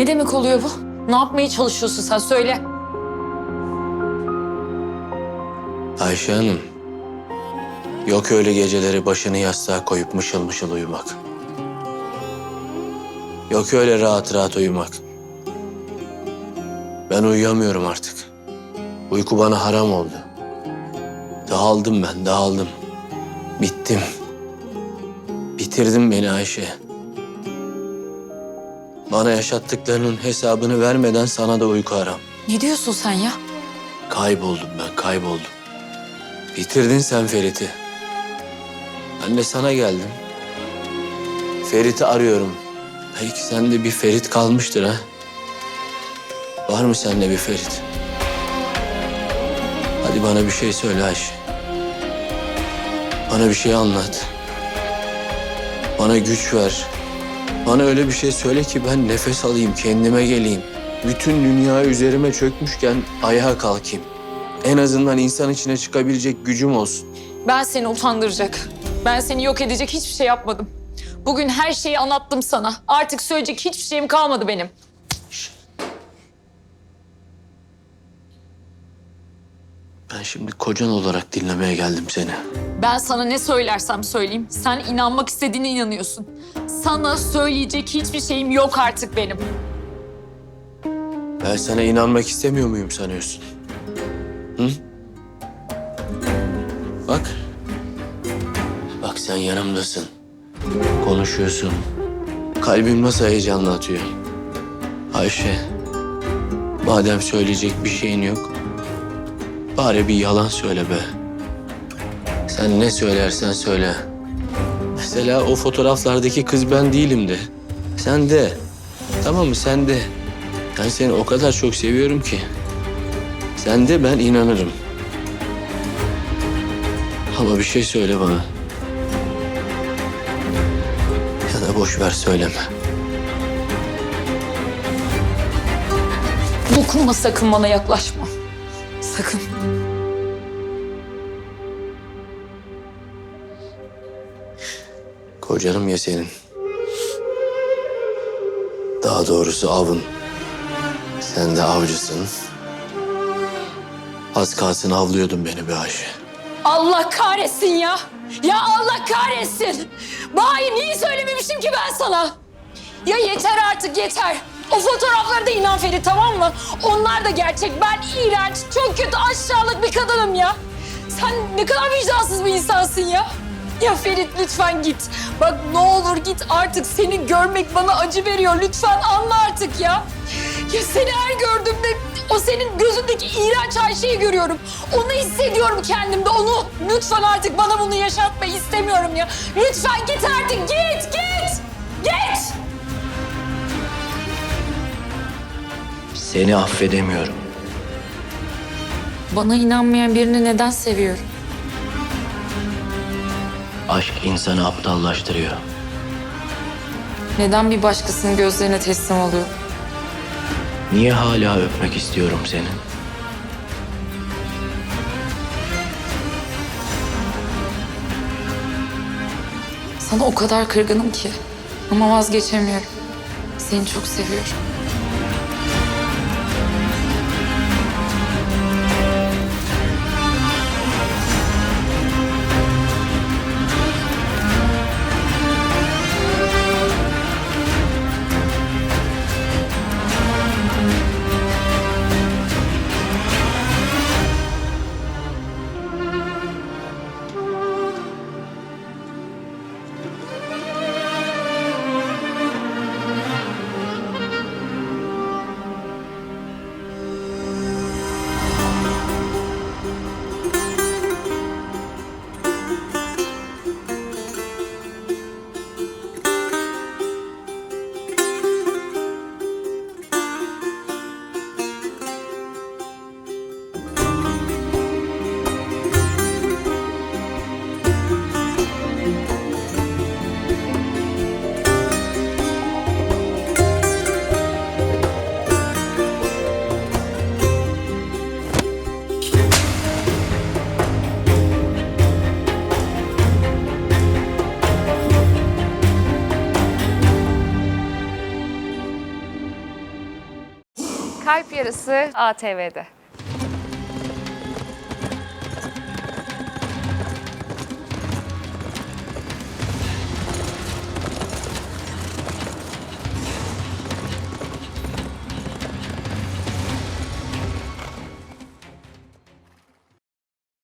Ne demek oluyor bu? Ne yapmaya çalışıyorsun sen söyle. Ayşe Hanım. Yok öyle geceleri başını yastığa koyup mışıl mışıl uyumak. Yok öyle rahat rahat uyumak. Ben uyuyamıyorum artık. Uyku bana haram oldu. Dağıldım ben, dağıldım. Bittim. Bitirdin beni Ayşe. Bana yaşattıklarının hesabını vermeden sana da uyku haram. Ne diyorsun sen ya? Kayboldum ben, kayboldum. Bitirdin sen Ferit'i. Ben de sana geldim. Ferit'i arıyorum. Belki sende bir Ferit kalmıştır ha. Var mı sende bir Ferit? Hadi bana bir şey söyle Ayşe. Bana bir şey anlat. Bana güç ver. Bana öyle bir şey söyle ki ben nefes alayım, kendime geleyim. Bütün dünya üzerime çökmüşken ayağa kalkayım. En azından insan içine çıkabilecek gücüm olsun. Ben seni utandıracak. Ben seni yok edecek hiçbir şey yapmadım. Bugün her şeyi anlattım sana. Artık söyleyecek hiçbir şeyim kalmadı benim. Ben şimdi kocan olarak dinlemeye geldim seni. Ben sana ne söylersem söyleyeyim. Sen inanmak istediğine inanıyorsun. Sana söyleyecek hiçbir şeyim yok artık benim. Ben sana inanmak istemiyor muyum sanıyorsun? Hı? Bak. Bak sen yanımdasın. Konuşuyorsun. Kalbim nasıl heyecanla atıyor. Ayşe. Madem söyleyecek bir şeyin yok. Bari bir yalan söyle be. Sen ne söylersen söyle. Mesela o fotoğraflardaki kız ben değilim de. Sen de. Tamam mı sen de. Ben seni o kadar çok seviyorum ki. Sen de ben inanırım. Ama bir şey söyle bana. Ya da boş ver söyleme. Dokunma sakın bana yaklaşma. Sakın. Kocanım ya senin. Daha doğrusu avın. Sen de avcısın. Az kalsın avlıyordun beni be Ayşe. Allah kahretsin ya. Ya Allah kahretsin. Bayi niye söylememişim ki ben sana? Ya yeter artık yeter. O fotoğrafları da inan Ferit tamam mı? Onlar da gerçek. Ben iğrenç, çok kötü, aşağılık bir kadınım ya. Sen ne kadar vicdansız bir insansın ya. Ya Ferit lütfen git. Bak ne olur git artık. Seni görmek bana acı veriyor. Lütfen anla artık ya. Ya seni her gördüğümde o senin gözündeki iğrenç Ayşe'yi görüyorum. Onu hissediyorum kendimde. Onu lütfen artık bana bunu yaşatma istemiyorum ya. Lütfen git artık git git. Git. Seni affedemiyorum. Bana inanmayan birini neden seviyorum? Aşk insanı aptallaştırıyor. Neden bir başkasının gözlerine teslim oluyor? Niye hala öpmek istiyorum seni? Sana o kadar kırgınım ki. Ama vazgeçemiyorum. Seni çok seviyorum. Kalp Yarısı ATV'de.